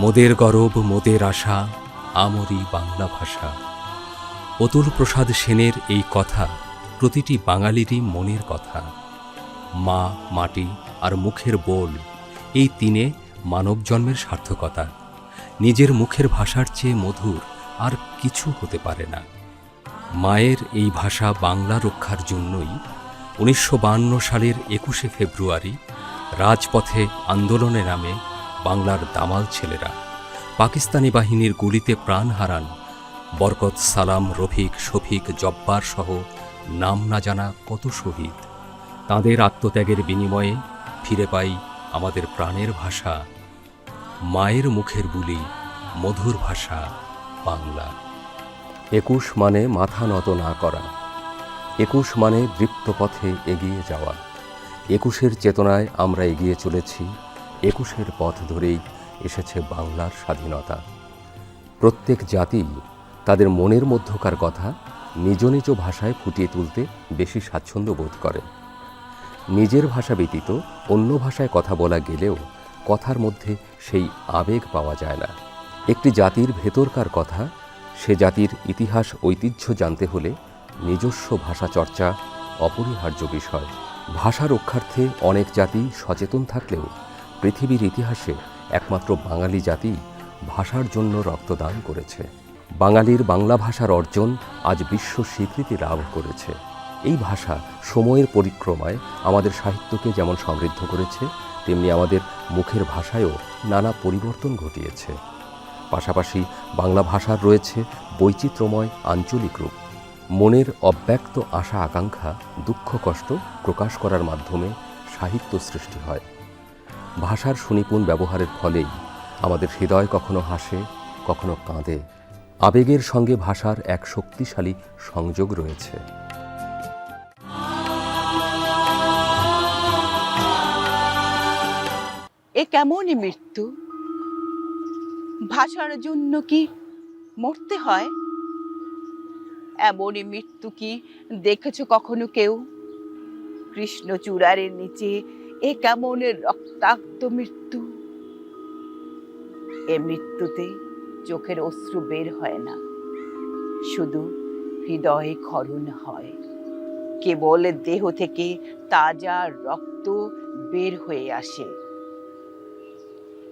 মোদের গরব, মোদের আশা, আমরি বাংলা ভাষা। অতুল প্রসাদ সেনের এই কথা প্রতিটি বাঙালিরই মনের কথা। মা, মাটি আর মুখের বোল, এই তিনে মানব জন্মের সার্থকতা। নিজের মুখের ভাষার চেয়ে মধুর আর কিছু হতে পারে না। মায়ের এই ভাষা বাংলা রক্ষার জন্যই উনিশশো বায়ান্ন সালের একুশে ফেব্রুয়ারি রাজপথে আন্দোলনে নামে বাংলার দামাল ছেলেরা। পাকিস্তানি বাহিনীর গুলিতে প্রাণ হারান বরকত সালাম, রফিক, শফিক, জব্বার সহ নাম না জানা কত শহীদ। তাঁদের আত্মত্যাগের বিনিময়ে ফিরে পাই আমাদের প্রাণের ভাষা। মায়ের মুখের বুলি, মধুর ভাষা, বাংলা। একুশ মানে মাথা নত না করা। একুশ মানে দৃপ্ত পথে এগিয়ে যাওয়া। একুশের চেতনায় আমরা এগিয়ে চলেছি একুশের পথ ধরেই এসেছে বাংলার স্বাধীনতা। প্রত্যেক জাতি তাদের মনের মধ্যকার কথা নিজ নিজ ভাষায় ফুটিয়ে তুলতে বেশি স্বাচ্ছন্দ্য বোধ করে। নিজের ভাষা ব্যতীত অন্য ভাষায় কথা বলা গেলেও কথার মধ্যে সেই আবেগ পাওয়া যায় না। একটি জাতির ভেতরকার কথা, সে জাতির ইতিহাস ঐতিহ্য জানতে হলে নিজস্ব ভাষা চর্চা অপরিহার্য বিষয়। ভাষা রক্ষার্থে অনেক জাতি সচেতন থাকলেও পৃথিবীর ইতিহাসে একমাত্র বাঙালি জাতি ভাষার জন্য রক্তদান করেছে। বাঙালির বাংলা ভাষার অর্জন আজ বিশ্ব স্বীকৃতি লাভ করেছে। এই ভাষা সময়ের পরিক্রমায় আমাদের সাহিত্যকে যেমন সমৃদ্ধ করেছে, তেমনি আমাদের মুখের ভাষায়ও নানা পরিবর্তন ঘটিয়েছে। পাশাপাশি বাংলা ভাষার রয়েছে বৈচিত্র্যময় আঞ্চলিক রূপ। মনের অব্যক্ত আশা আকাঙ্ক্ষা দুঃখ কষ্ট প্রকাশ করার মাধ্যমে সাহিত্য সৃষ্টি হয়। ভাষার সুনিপুণ ব্যবহারের ফলেই আমাদের হৃদয় কখনো হাসে, কখনো কাঁদে। আবেগের সঙ্গে ভাষার এক শক্তিশালী সংযোগ রয়েছে। এ কেমনই মৃত্যু? ভাষার জন্য কি মরতে হয়? এমনই মৃত্যু কি দেখেছ কখনো কেউ? কৃষ্ণচূড়ারের নিচে এ কেমন রক্তাক্ত মৃত্যু? এ মৃত্যুতে চোখের অশ্রু বের হয় না। শুধু হৃদয়ে ক্ষরণ হয়। কেবল দেহ থেকে তাজা রক্ত বের হয়ে আসে।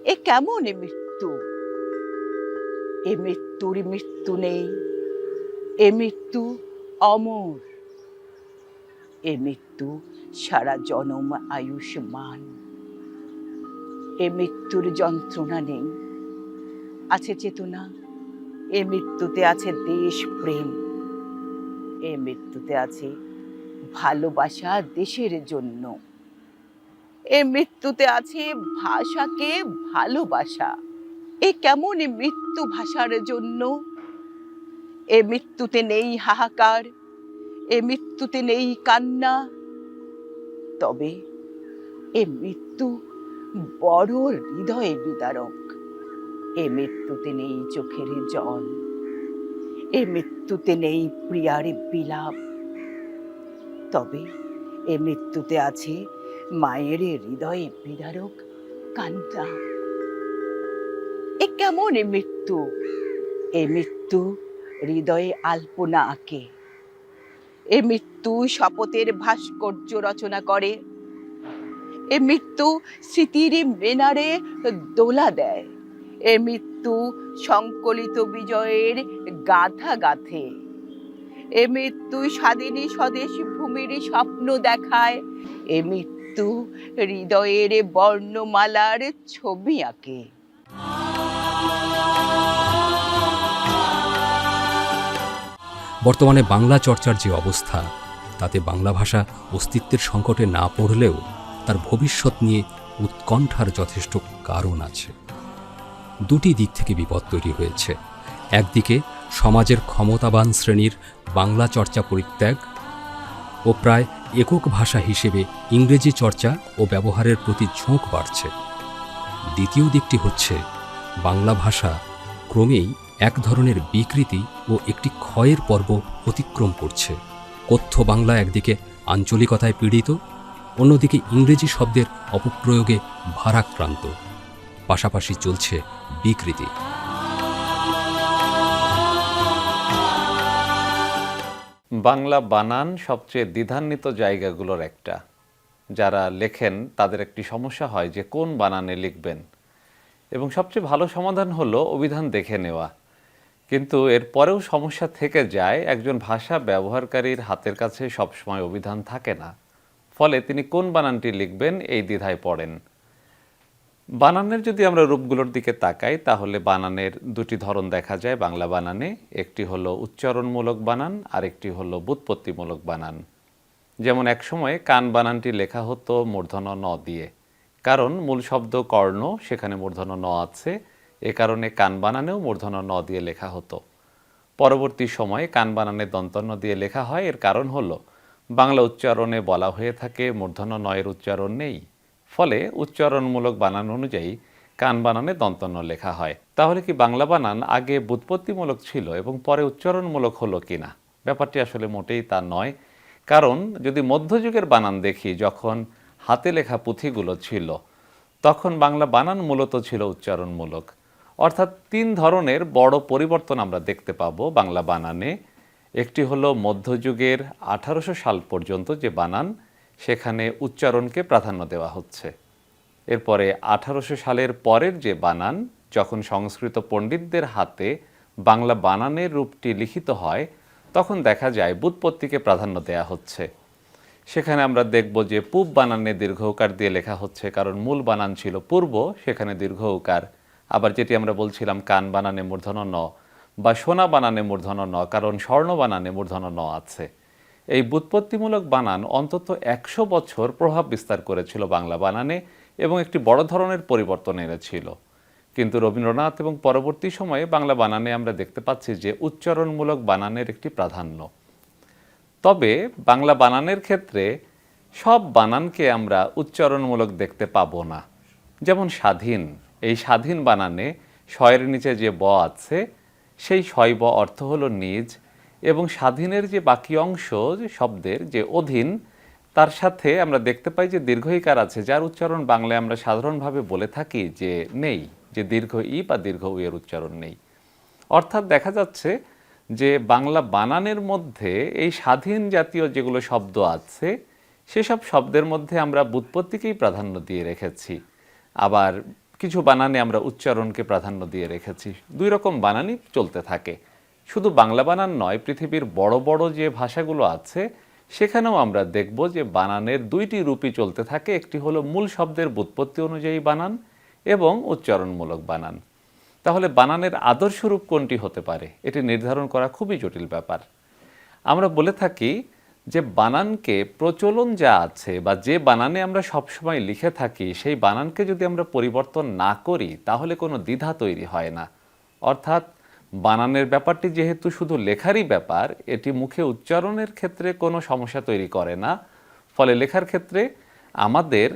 এ কেমন এ মৃত্যু? এ মৃত্যুর মৃত্যু নেই। এ মৃত্যু অমর। এ মৃত্যু সারা জনম আয়ুষ্মান। এ মৃত্যুর যন্ত্রণা নেই। আছে চেতনা, এ মৃত্যুতে আছে দেশ প্রেম এ মৃত্যুতে আছে ভালোবাসা দেশের জন্য। এ মৃত্যুতে আছে ভাষাকে ভালোবাসা। এ কেমন মৃত্যু ভাষার জন্য? এ মৃত্যুতে নেই হাহাকার এ মৃত্যুতে নেই কান্না। তবে এ মৃত্যু বড় হৃদয়ে বিদারক। এ মৃত্যুতে নেই চোখের জল। এ মৃত্যুতে নেই প্রিয়ার বিলাপ। তবে এ মৃত্যুতে আছে মায়ের হৃদয়ে বিদারক কান্না। এ কেমন এ মৃত্যু? এ মৃত্যু হৃদয়ে আলপনা আঁকে। এ মৃত্যু শপথের ভাস্কর্য রচনা করে। এ মৃত্যু স্মৃতির মেনারে দোলা দেয়। এ মৃত্যু সংকলিত বিজয়ের গাথা গাথে। এ মৃত্যু স্বাধীনী স্বদেশ ভূমির স্বপ্ন দেখায়। এ মৃত্যু হৃদয়ের বর্ণমালার ছবি আঁকে। বর্তমানে বাংলা চর্চার যে অবস্থা, তাতে বাংলা ভাষা অস্তিত্বের সংকটে না পড়লেও তার ভবিষ্যৎ নিয়ে উৎকণ্ঠার যথেষ্ট কারণ আছে। দুটি দিক থেকে বিপদ তৈরি হয়েছে। একদিকে সমাজের ক্ষমতাবান শ্রেণির বাংলা চর্চা পরিত্যাগ ও প্রায় একক ভাষা হিসেবে ইংরেজি চর্চা ও ব্যবহারের প্রতি ঝোঁক বাড়ছে। দ্বিতীয় দিকটি হচ্ছে বাংলা ভাষা ক্রমেই এক ধরনের বিকৃতি ও একটি ক্ষয়ের পর্ব অতিক্রম করছে। কথ্য বাংলা একদিকে আঞ্চলিকতায় পীড়িত, অন্যদিকে ইংরেজি শব্দের অপপ্রয়োগে ভারাক্রান্ত। পাশাপাশি চলছে বিকৃতি। বাংলা বানান সবচেয়ে দ্বিধান্বিত জায়গাগুলোর একটা। যারা লেখেন, তাদের একটি সমস্যা হয় যে কোন বানানে লিখবেন। এবং সবচেয়ে ভালো সমাধান হলো অভিধান দেখে নেওয়া। কিন্তু এর পরেও সমস্যা থেকে যায়, একজন ভাষা ব্যবহারকারীর হাতের কাছে সবসময় অভিধান থাকে না। ফলে তিনি কোন বানানটি লিখবেন এই দ্বিধায় পড়েন। বানানের যদি আমরা রূপগুলোর দিকে তাকাই, তাহলে বানানের দুটি ধরন দেখা যায় বাংলা বানানে। একটি হলো উচ্চারণমূলক বানান আর একটি হলো বুৎপত্তিমূলক বানান। যেমন একসময় কান বানানটি লেখা হতো মূর্ধন্য ন দিয়ে। কারণ মূল শব্দ কর্ণ, সেখানে মূর্ধন্য ন আছে। এ কারণে কান বানানেও মূর্ধন্য ন দিয়ে লেখা হতো। পরবর্তী সময়ে কান বানানে দন্তন্য দিয়ে লেখা হয়। এর কারণ হলো, বাংলা উচ্চারণে বলা হয়ে থাকে, মূর্ধন্য নয়ের উচ্চারণ নেই। ফলে উচ্চারণমূলক বানান অনুযায়ী কান বানানে দন্তন্য লেখা হয়। তাহলে কি বাংলা বানান আগে বুৎপত্তিমূলক ছিল এবং পরে উচ্চারণমূলক হলো কিনা ব্যাপারটি আসলে মোটেই তা নয়। কারণ, যদি মধ্যযুগের বানান দেখি, যখন হাতে লেখা পুঁথিগুলো ছিল, তখন বাংলা বানান মূলত ছিল উচ্চারণমূলক। অর্থাৎ তিন ধরনের বড় পরিবর্তন আমরা দেখতে পাবো বাংলা বানানে। একটি হলো মধ্যযুগের আঠারোশো সাল পর্যন্ত যে বানান, সেখানে উচ্চারণকে প্রাধান্য দেওয়া হচ্ছে। এরপরে আঠারোশো সালের পরের যে বানান, যখন সংস্কৃত পণ্ডিতদের হাতে বাংলা বানানের রূপটি লিখিত হয়, তখন দেখা যায় বুৎপত্তিকে প্রাধান্য দেয়া হচ্ছে। সেখানে আমরা দেখব যে পূব বানানে দীর্ঘ দিয়ে লেখা হচ্ছে, কারণ মূল বানান ছিল পূর্ব, সেখানে দীর্ঘ আবার যেটি আমরা বলছিলাম, কান বানানে মূর্ধন্য ন, বা সোনা বানানে মূর্ধন্য ন, কারণ স্বর্ণ বানানে মূর্ধন্য ন আছে। এই বুৎপত্তিমূলক বানান অন্তত একশো বছর প্রভাব বিস্তার করেছিল বাংলা বানানে এবং একটি বড় ধরনের পরিবর্তন এনেছিল। কিন্তু রবীন্দ্রনাথ এবং পরবর্তী সময়ে বাংলা বানানে আমরা দেখতে পাচ্ছি যে উচ্চারণমূলক বানানের একটি প্রাধান্য। তবে বাংলা বানানের ক্ষেত্রে সব বানানকে আমরা উচ্চারণমূলক দেখতে পাবো না। যেমন স্বাধীন এই স্বাধীন বানানে শয়ের নিচে যে ব আছে, সেই শয় ব অর্থ হলো নিজ এবং স্বাধীনের যে বাকি অংশ, যে শব্দের যে অধীন, তার সাথে আমরা দেখতে পাই যে দীর্ঘইকার আছে, যার উচ্চারণ বাংলায় আমরা সাধারণভাবে বলে থাকি যে নেই, যে দীর্ঘ ই বা দীর্ঘ উ এর উচ্চারণ নেই। অর্থাৎ দেখা যাচ্ছে যে বাংলা বানানের মধ্যে এই স্বাধীন জাতীয় যেগুলো শব্দ আছে, সেসব শব্দের মধ্যে আমরা বুৎপত্তিকেই প্রাধান্য দিয়ে রেখেছি। আবার কিছু বানানে আমরা উচ্চারণকে প্রাধান্য দিয়ে রেখেছি। দুই রকম বানানই চলতে থাকে। শুধু বাংলা বানান নয়, পৃথিবীর বড় বড় যে ভাষাগুলো আছে, সেখানেও আমরা দেখব যে বানানের দুইটি রূপই চলতে থাকে। একটি হলো মূল শব্দের বুৎপত্তি অনুযায়ী বানান এবং উচ্চারণমূলক বানান। তাহলে বানানের আদর্শ রূপ কোনটি হতে পারে? এটি নির্ধারণ করা খুবই জটিল ব্যাপার। আমরা বলে থাকি যে বানানকে প্রচলন যা আছে বা যে বানানে আমরা সবসময় লিখে থাকি, সেই বানানকে যদি আমরা পরিবর্তন না করি, তাহলে কোনো দ্বিধা তৈরি হয় না। অর্থাৎ বানানের ব্যাপারটি যেহেতু শুধু লেখারই ব্যাপার, এটি মুখে উচ্চারণের ক্ষেত্রে কোনো সমস্যা তৈরি করে না। ফলে লেখার ক্ষেত্রে আমাদের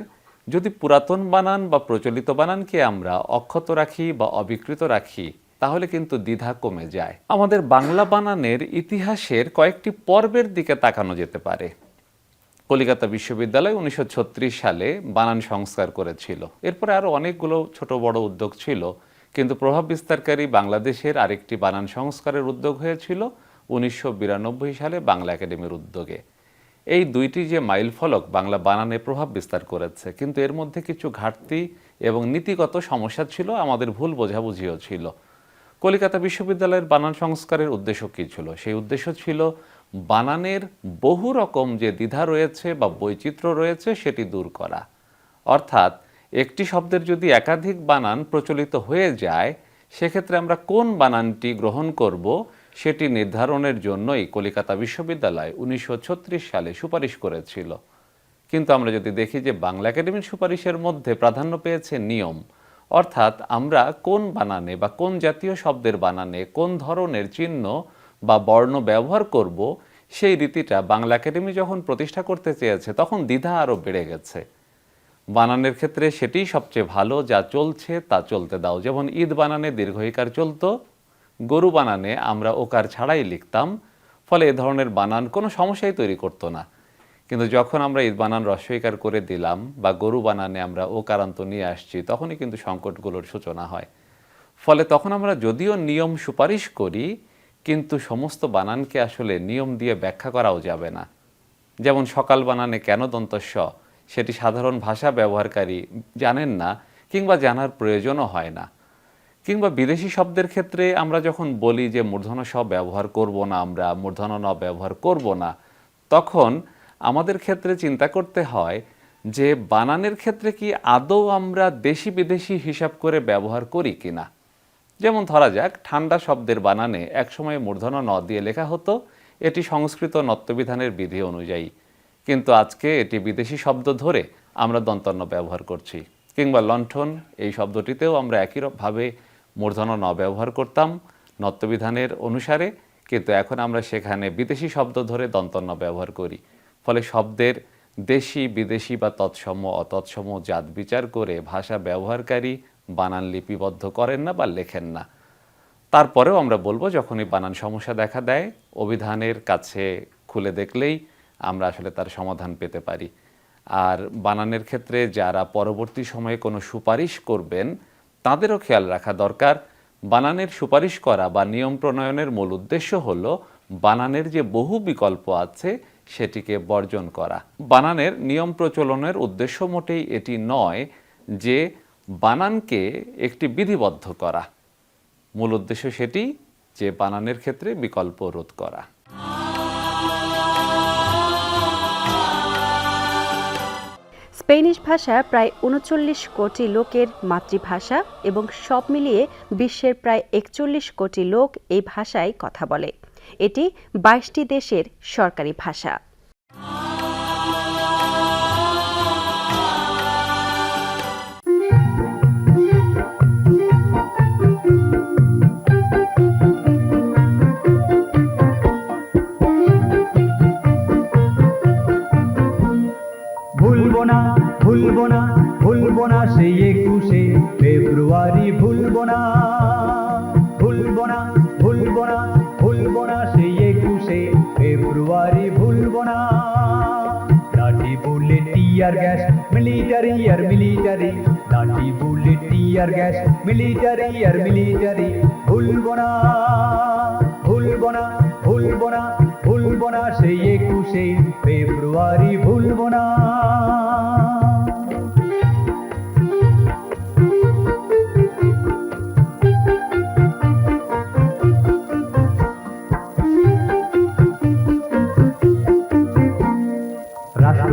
যদি পুরাতন বানান বা প্রচলিত বানানকে আমরা অক্ষত রাখি বা অবিকৃত রাখি তাহলে কিন্তু দ্বিধা কমে যায়। আমাদের বাংলা বানানের ইতিহাসের কয়েকটি পর্বের দিকে তাকানো যেতে পারে। কলিকাতা বিশ্ববিদ্যালয় উনিশশো ছত্রিশ সালে বানান সংস্কার করেছিল। এরপরে আরও অনেকগুলো ছোট বড় উদ্যোগ ছিল। কিন্তু প্রভাব বিস্তারকারী বাংলাদেশের আরেকটি বানান সংস্কারের উদ্যোগ হয়েছিল উনিশশো বিরানব্বই সালে বাংলা একাডেমির উদ্যোগে। এই দুইটি যে মাইল ফলক বাংলা বানানে প্রভাব বিস্তার করেছে, কিন্তু এর মধ্যে কিছু ঘাটতি এবং নীতিগত সমস্যা ছিল, আমাদের ভুল বোঝাবুঝিও ছিল। কলিকাতা বিশ্ববিদ্যালয়ের বানান সংস্কারের উদ্দেশ্য কী ছিল? সেই উদ্দেশ্য ছিল বানানের বহু রকম যে দ্বিধা রয়েছে বা বৈচিত্র্য রয়েছে সেটি দূর করা। অর্থাৎ একটি শব্দের যদি একাধিক বানান প্রচলিত হয়ে যায়, সেক্ষেত্রে আমরা কোন বানানটি গ্রহণ করব সেটি নির্ধারণের জন্যই কলিকাতা বিশ্ববিদ্যালয় উনিশশো ছত্রিশ সালে সুপারিশ করেছিল। কিন্তু আমরা যদি দেখি যে বাংলা একাডেমির সুপারিশের মধ্যে প্রাধান্য পেয়েছে নিয়ম অর্থাৎ আমরা কোন বানানে বা কোন জাতীয় শব্দের বানানে কোন ধরনের চিহ্ন বা বর্ণ ব্যবহার করব, সেই রীতিটা বাংলা একাডেমি যখন প্রতিষ্ঠা করতে চেয়েছে, তখন দ্বিধা আরও বেড়ে গেছে। বানানের ক্ষেত্রে সেটিই সবচেয়ে ভালো, যা চলছে তা চলতে দাও। যেমন ঈদ বানানে দীর্ঘইকার চলতো, গরু বানানে আমরা ওকার ছাড়াই লিখতাম, ফলে এ ধরনের বানান কোনো সমস্যাই তৈরি করতো না। কিন্তু যখন আমরা ঈদ বানান রস্বীকার করে দিলাম বা গরু বানানে আমরা ও কারান্ত নিয়ে আসছি, তখনই কিন্তু সংকটগুলোর সূচনা হয়। ফলে তখন আমরা যদিও নিয়ম সুপারিশ করি, কিন্তু সমস্ত বানানকে আসলে নিয়ম দিয়ে ব্যাখ্যা করাও যাবে না। যেমন সকাল বানানে কেন দন্তস্ব, সেটি সাধারণ ভাষা ব্যবহারকারী জানেন না, কিংবা জানার প্রয়োজনও হয় না। কিংবা বিদেশি শব্দের ক্ষেত্রে আমরা যখন বলি যে মূর্ধন্য স ব্যবহার করব না আমরা, মূর্ধন্য ন ব্যবহার করব না, তখন আমাদের ক্ষেত্রে চিন্তা করতে হয় যে বানানের ক্ষেত্রে কি আদৌ আমরা দেশি বিদেশি হিসাব করে ব্যবহার করি কিনা? যেমন ধরা যাক, ঠান্ডা শব্দের বানানে একসময় মূর্ধন্য ন দিয়ে লেখা হতো, এটি সংস্কৃত নত্যবিধানের বিধি অনুযায়ী। কিন্তু আজকে এটি বিদেশি শব্দ ধরে আমরা দন্তন্য ব্যবহার করছি। কিংবা লণ্ঠন, এই শব্দটিতেও আমরা একইভাবে মূর্ধন্য ন ব্যবহার করতাম নত্যবিধানের অনুসারে, কিন্তু এখন আমরা সেখানে বিদেশি শব্দ ধরে দন্তন্য ব্যবহার করি। ফলে শব্দের দেশি, বিদেশি বা তৎসম, অতৎসম জাত বিচার করে ভাষা ব্যবহারকারী বানান লিপিবদ্ধ করেন না বা লেখেন না। তারপরেও আমরা বলব, যখনই বানান সমস্যা দেখা দেয়, অভিধানের কাছে খুলে দেখলেই আমরা আসলে তার সমাধান পেতে পারি। আর বানানের ক্ষেত্রে যারা পরবর্তী সময়ে কোনো সুপারিশ করবেন, তাদেরও খেয়াল রাখা দরকার। বানানের সুপারিশ করা বা নিয়ম প্রণয়নের মূল উদ্দেশ্য হলো, বানানের যে বহু বিকল্প আছে সেটিকে বর্জন করা। বানানের নিয়ম প্রচলনের উদ্দেশ্য মোটেই এটি নয় যে বানানকে একটি বিধিবদ্ধ করা। মূল উদ্দেশ্য সেটি যে বানানের ক্ষেত্রে বিকল্প রোধ করা। স্পেনিশ ভাষা প্রায় উনচল্লিশ কোটি লোকের মাতৃভাষা এবং সব মিলিয়ে বিশ্বের প্রায় একচল্লিশ কোটি লোক এই ভাষায় কথা বলে। এটি বাইশটি দেশের সরকারি ভাষা। মিলিটারি আর মিলিটারি লাঠি বুলেট টিয়ার গ্যাস মিলিটারি আর মিলিটারি ভুলবো না ভুলবো না ভুলবো না ভুলবো না সেই একুশে ফেব্রুয়ারি ভুলবো না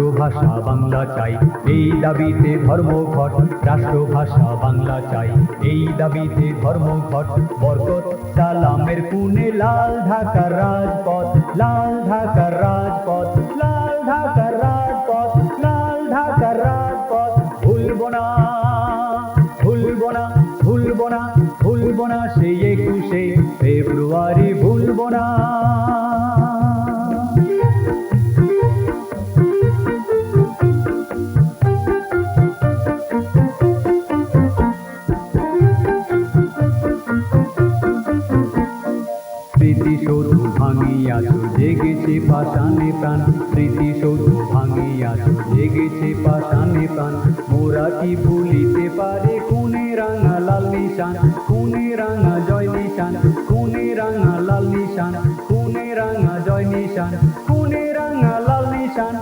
রাষ্ট্রভাষা বাংলা চাই। এই দাবিতে ধর্মঘট, রাষ্ট্রভাষা বাংলা চাই। এই দাবিতে ধর্মঘট, বরকত, সালামের পুনে লাল ঢাকার রাজপথ, লাল ঢাকার রাজপথ, লাল জেগেছে প্রাণ, স্মৃতি স্মৃতিসৌধ ভাঙিয়া জেগেছে পাশানে প্রাণ। মোরা কি ভুলিতে পারে খুনে রাঙা লাল নিশান, খুনে রাঙা জয় নিশান, খুনে রাঙা লাল নিশান, খুনে রাঙা জয় নিশান, খুনে রাঙা লাল নিশান।